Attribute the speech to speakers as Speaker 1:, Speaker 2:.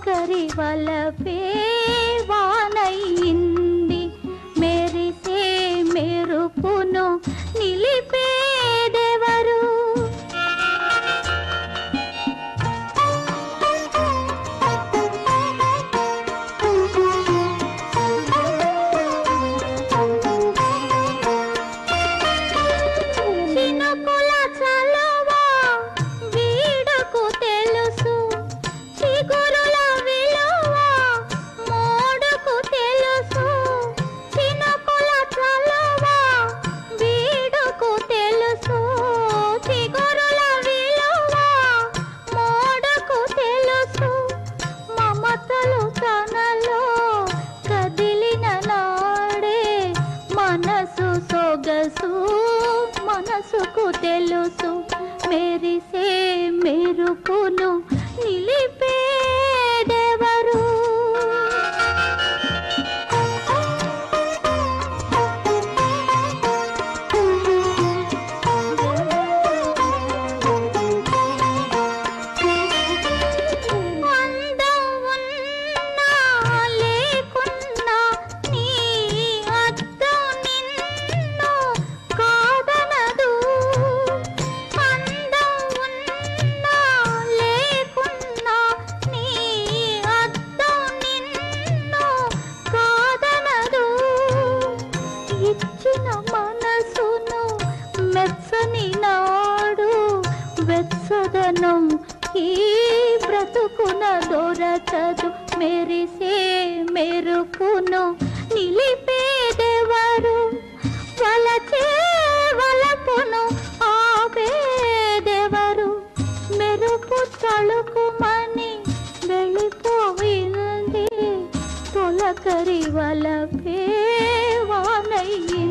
Speaker 1: కరి వలపే మనసుకు తెలుసు. మెరిసే మెరుపును నిలిపేదెవరు ఈ బ్రతుకున దొరకదు మెరిసే మెరుకును నిలిపేదెవరు వలచే వలపును ఆపేదెవరు మెరుపు తళుకుమని వెళ్ళిపోయింది తొలకరి వలపే వానయ్యి